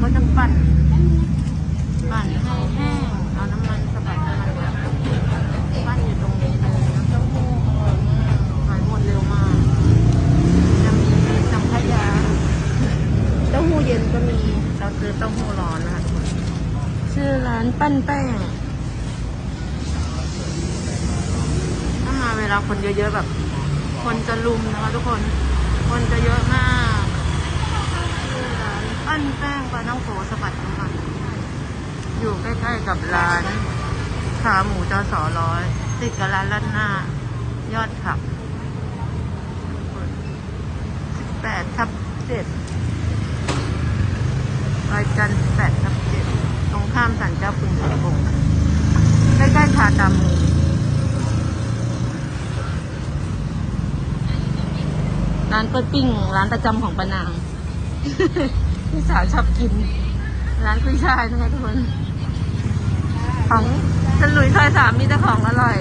ก็ต้อปั่น ปั่นให้แห้งเอาน้ำมันสะบัดน้ำมันแบบปั่นอยู่ตรงนี้เลยน้ำเต้าหู้หายหมดเร็วมากจะมีน้ำขยะเต้าหู้เย็นก็มี เราซื้อเต้าหู้ร้อนนะคะทุกคนชื่อร้านปั้นแป้ง ถ้ามาเวลาคนเยอะๆแบบ คนจะลุมนะคะทุกคน คนจะเยอะมาก ปั้นแป้งปลาน้องโขสะบัดน้ำมันอยู่ใกล้ๆกับร้านขาหมูจอสอร้อย ติดกับร้านลัดหน้า ยอดขับสิบแปดทับเจ็ดรอยจันแปดทับเจ็ดตรงข้ามสันเจ้าคุณสังคงใกล้ๆคาตามูร้านเปิดปิ้ง ร้านประจำของปานาง พี่สาวชอบกิน ร้านกุ้ยช่ายนะคะทุกคน ของฉลุยซอยสามมีแต่ของอร่อย